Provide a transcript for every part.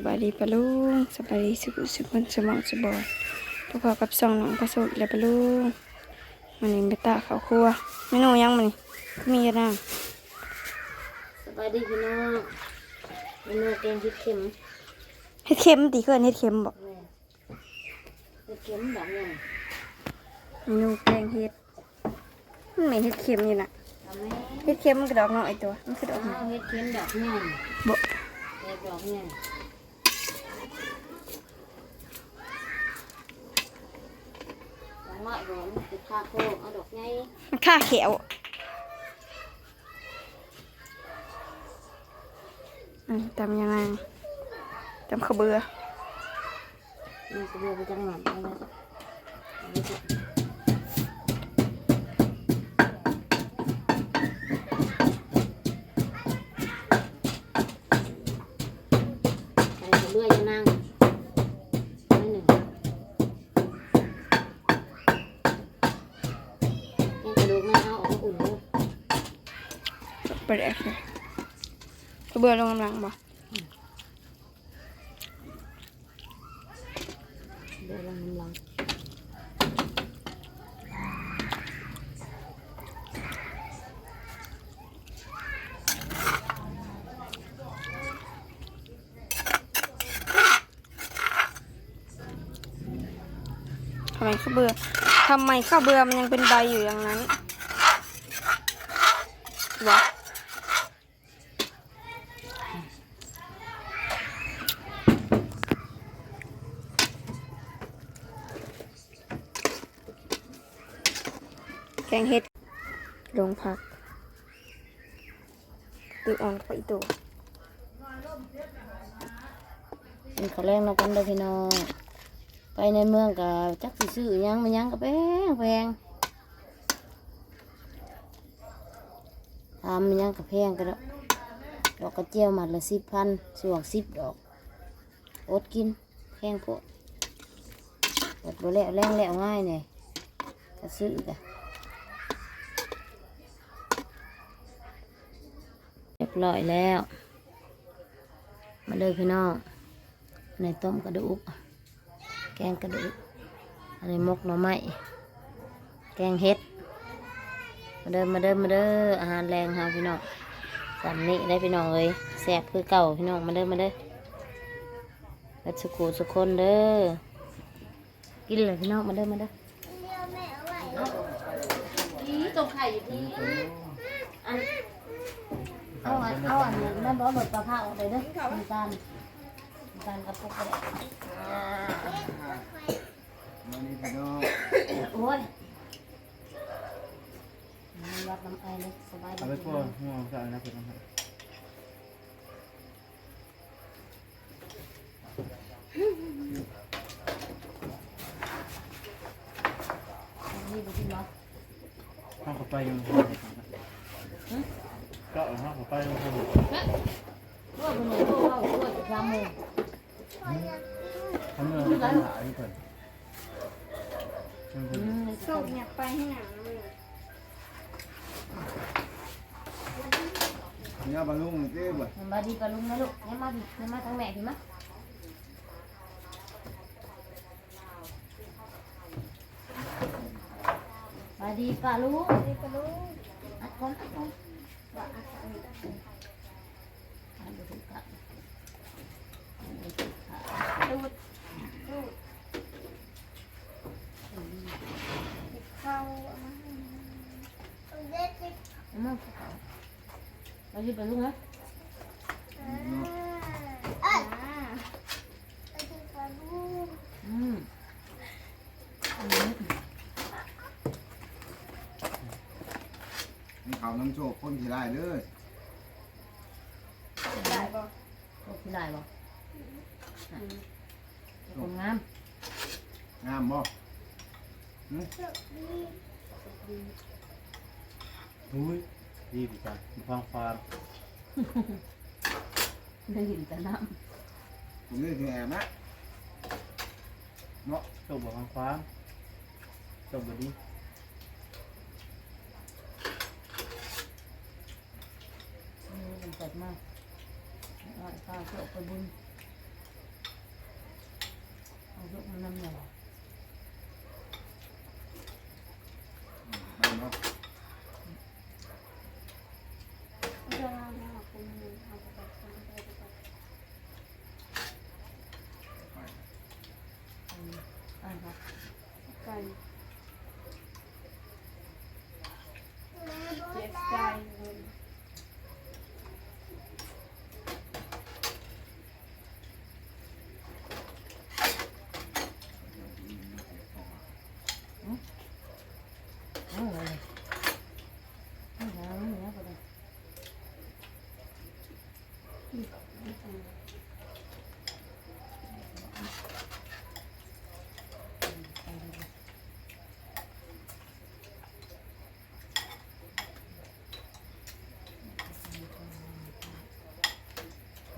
สบายดีปะลุงสบายดีสุขสุขคนสมองสบอยพวกเขากับสองน้องผสมแล้วปะลุงมันนี่ไปตาเขาวครัวเมนูยังมันนี่มีอะไรนะสบายดีพี่น้องเมนูแกงพริกเข็มเฮ็ดเค็มตีเกินเฮ็ดเค็มบอกแม่พริกเข็มแบบนี้เมนูแกงเฮ็ดมันไม่เฮ็ดเค็มอยู่น่ะทำไหมเฮ็ดเค็มมันกระดอกน้อยตัวมันคือดอกน้อยเอาเห็ดเข็มดอกใหญ่บ่เห็ดดอกใหญ่ ดอกน้อยโดนติดคาโคกเอาดอกใหญ่มันค่าเขียวอืมตำยังไงตำข้าวเบื่อนี่ก็เรียกไปจังหวัดไปแล้วเอาไป ไปแดกเลยข้าวเบื่อลงกำลังบ่เดี๋ยวเราน้ำลังทำไมข้าวเบื่อทำไมข้าวเบื่อมันยังเป็นใบอยู่อย่างนั้นวะ งเห็ดลงผักตีอ่อนกับอีตัวกินข้าวแรงเรากันเด้อพี่น้องไปในเมืองกับจักสิซื้อยังมันยังก็แพงแพงทำมันยังก็แพงก็ดอกดอกกระเจียวมัดละสิบพันสวงสิบดอกอดกินแพงโพดอดบ่แล้วแรงแล้วง่ายเนี่ยก็ซื้อกะ ร้อยแล้ว มาเลยพี่น้อง ในต้มกระดูก แกงกระดูกอันนี้มกหน่อไม้ แกงเห็ด มาเดินมาเดินมาเดินอาหารแรงค่ะพี่น้องสามนี้ได้พี่น้องเลยแซ่บคือเก่าพี่น้องมาเดินมาเดินเอ็ดสุกูสุกคนเด้อ กินเลยพี่น้องมาเดินมาเดินอีตกไข่อยู่ที่อัน เอาอันเอาอันนั้นบ่หมดปลาผ้าออกเลยเด้อน้ำตาลน้ำตาลกระปุกก็ได้มันนี่พี่น้องโอ้ยวัดน้ำไอเลยสบายเอาไปพวกหัวใส่นะพี่น้องครับนี่ไปกินเนาะห้องเข้าไปยัง ก็เอาห้องเข้าไปยังครับพวกคนไหนพวกเราพวกจะทำมือทำเงินไม่ต้องหาที่เพิ่นอืมส่งอยากไปให้หนังเลยเนี่ยบรรลุงเจ๊บ่มันมาดีปลาลุงนะลูกเนี่ยมาดิเนี่ยมาทั้งแม่พี่มะมาดีปลาลุงนี่ปลูกอัดก่อนอัดก่อนว่าอาจารย์อัดครับอัดคอมาให้ เอามามาดีปลาลุงนะ อ่า อืม เขาน้ำ โชคคนที่ได้เลยได้บ่โอ้พี่ได้บ่คนงามงามบ่อุ้ยดีดีจังมีความฟางได้ยินแต่น้ผมนี่แหมนะเนาะจบบ่ความฟางจบบ่ดี มาร้อยเก้าเจ้าไปบุญเอาเยอะมาน้ำหน่อยบ้านเนาะไก่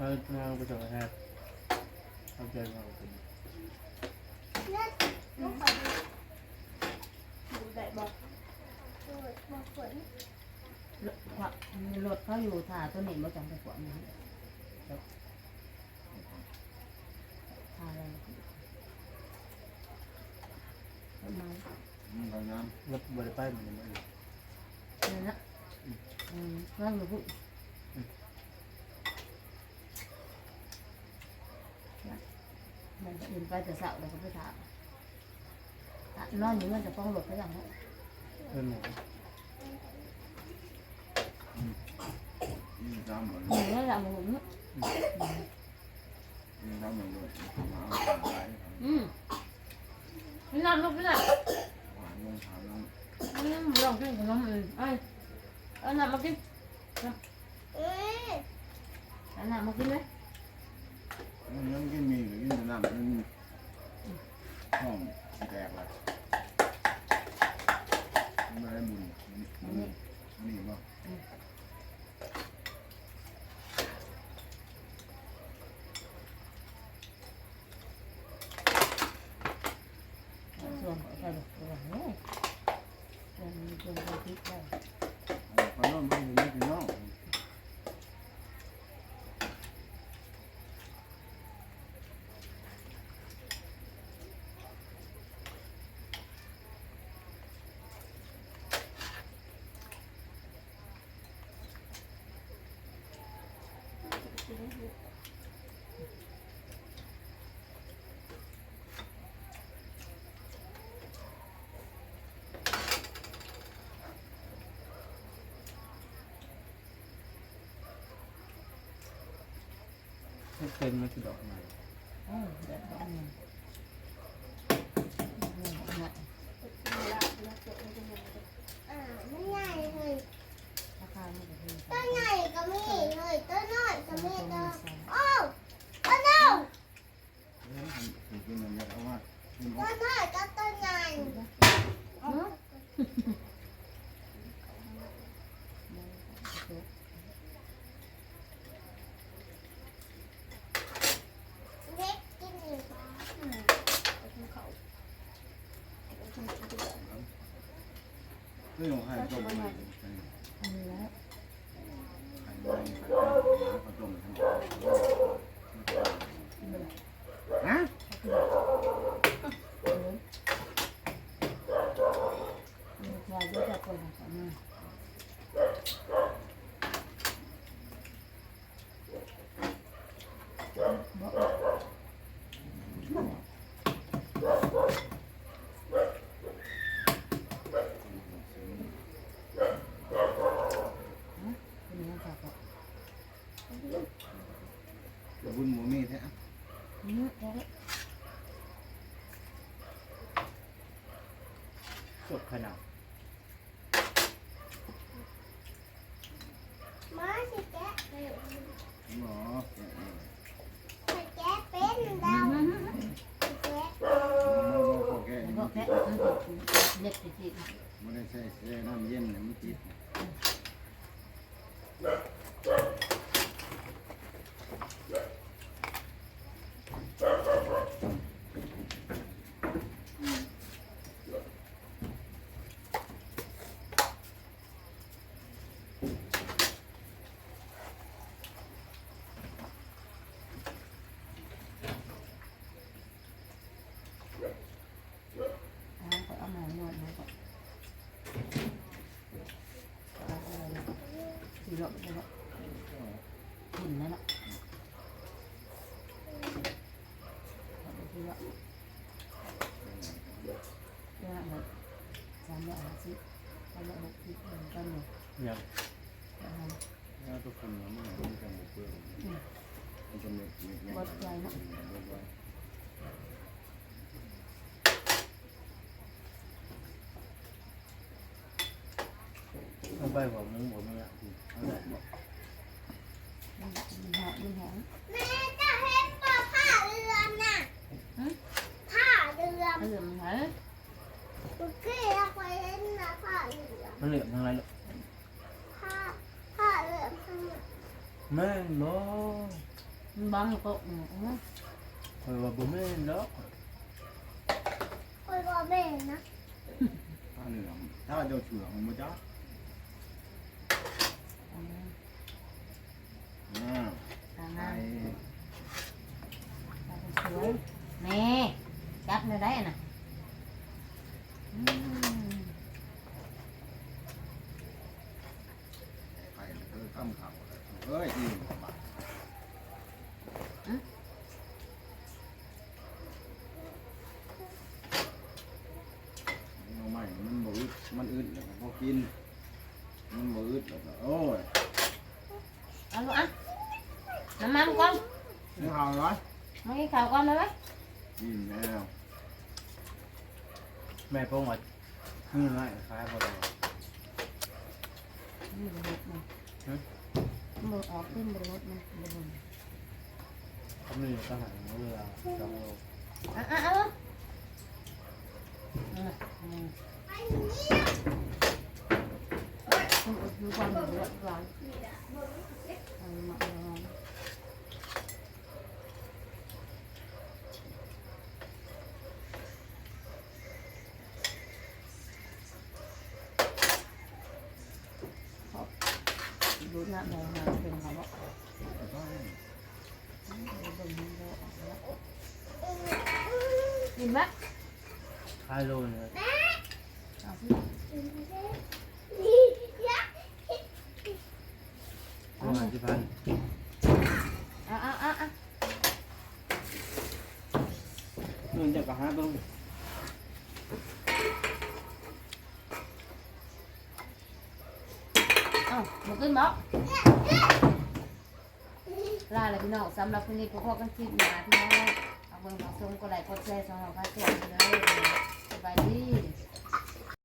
เขาเราไปจบแทบเขาเจอเราเป็นดูได้บอกรถรถเขาอยู่ถ่าตัวนี้บ่จังไปกว่านี้ถ่าอะไรต้นไม้มันก็น้ำรถบริไปมันไม่นี่นะอืมนั่งอยู่พุ่น มันจะอื่นไปแต่เสาแล้วก็ไปถามอะนอนอยู่มันจะฟ้องรถเขาอย่างนั้นเพื่อนหมูนี่ทำเหมือนหนูนั่นแหละหมูเนี่ยนี่ทำเหมือนเลยหมาหายอืมนี่นั่นลูกนี่นั่นหวานลงถามน้องอืมลองกินขนมอื่นไอ้เอาหนักมากินเอาหนักมากินไหมมันยังกินมีหรือกิ นน้ำมันห้องแตกลยไม่ได้บุญนี่นี่บ่ส่วนของใส่ลูกส่วนนี้ส่วนส่วนส่ได้ ขนมมันไม่กินน้อง เป็นมันคือดอกไม้เออเดี๋ยวเอาหนึ่งนี่เอาหน่อยอ่ามันใหญ่เลยราคาไม่ได้ดีตัวใหญ่ก็มีเลยต้นน้อยก็มีต้นโอ้ตัวน้อยเฮ้ยมันกินมันจะเอาว่ากินตัวน้อยก็ตัวใหญ่ เนาะ เล็กกินอีก ซื้อของให้ต้มอันแล้วไข่ไข่ต้มข้าวต้มทั้งหมดฮะเรรู้จักคนของเขาไหมบอก เป็นยังไงครับ บุญหมูมีแท้ อืมแล้ว สดขนาด มาสิแกะไป หมอแกะเป็นดาวแกะโอเคแล้วก็แพะเล็กจริงไม่ได้ใส่เสื้อน้ำเย็นเนี่ยมันติด รถเลยหุ่นนั่นแหละเนี่ยสามร้อยห้าสิบสามร้อยหกสิบหนึ่งพันหนึ่ง เอาไปหัวมุ้งหัวมึงอะเอาแบบอกหอมหอมแม่จะเห็นปลาผ้าเรือนน่ะผ้าเรือนเออมันหอมตุ๊กกี้เราไปเห็นนะผ้าเรือนมันเหลือมทางไรลูกผ้าผ้าเรือนข้างหลังแม่นบ่มันบางอยู่ก็อืมอืมคอยว่าบ่แม่นดอกคอยก็แม่นะถ้าเหลืองถ้าเจ้าเฉื่อยมันจะ อืม อ่า ตาม ไป นั้นตามสวยแม่จับในได้น่ะอืม ไปเออข้ามเขาเอ้ยอีกบาทเอาใหม่มันบ่อึดมันอึดแล้วก็พอกิน มันบ่อึดแล้วก็โอ้ย เอาลูกอะน้ำมันก่อน นี่ข่าวร้อย มากินข้าวก่อนเลยไหม กินแล้ว แม่พงว่านี่ไงคล้ายบ่ได้มันบดมันมันบดออกขึ้นบดมันบดมันทำนี่ก็หายเรือสองโลอะอะเอาอืมอืมไปนี่มันอดดูความเดือดร้อนเอามาเอามาดูห น้าแดงมาเป็นเขาบอกกินไหมคล้ายโลเลยเอาสินี่ยักษ์ประมาณสิพันเอาเอาเอาเอาเงินจะาวมาขึ้นบ๊อบลาเลยพี่น้องสำหรับคืนนี้พวกพ่อกันชิมหนาพี่น้องเอาเงินของทรงก็ไหลกดแชร์สองของพรนเจ้าเลยสบายดี